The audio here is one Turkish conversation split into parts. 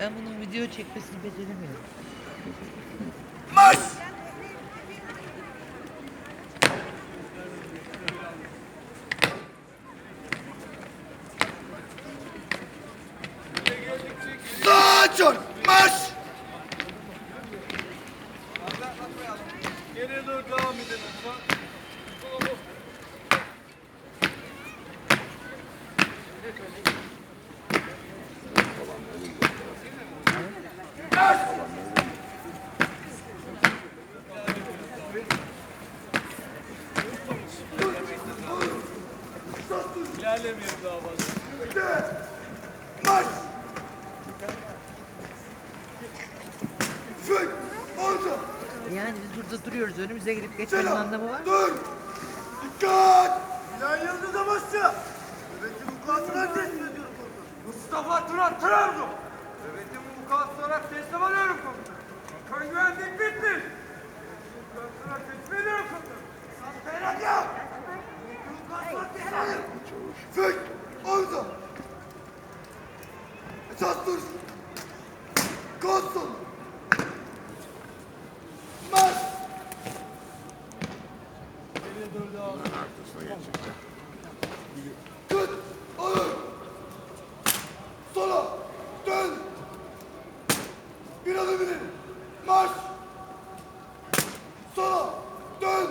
Ben bunun video çekmesini beceremiyorum. Marş! Sağa açın! Marş! Geriye doğru devam edelim lütfen. İlerlemeyelim daha fazla. Marş! Fük! Orada! Yani biz burada duruyoruz. Önümüze gidip geçmenin Selam! anlamı var mı? Dur! Dikkat! Bilal Yıldız'a başla! Nöbetin vukuatını teslim ediyorum komutanım. Mustafa Turan Trabzon. Nöbetin vukuatı olarak teslim alıyorum Fük! Orada! Esas dur! Konsul! Marş! Tut! Alın! Sola! Dön! Bir adım ileri! Marş! Sola! Dön!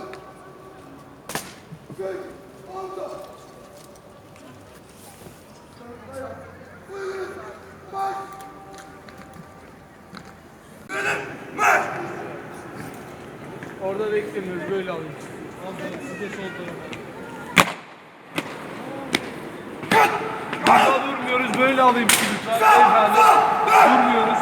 Fük! Orada beklemiyoruz böyle alayım. Aferin siz de sol tarafa. Burada durmuyoruz böyle alayım sizi lütfen. Beyefendi. Durmuyoruz.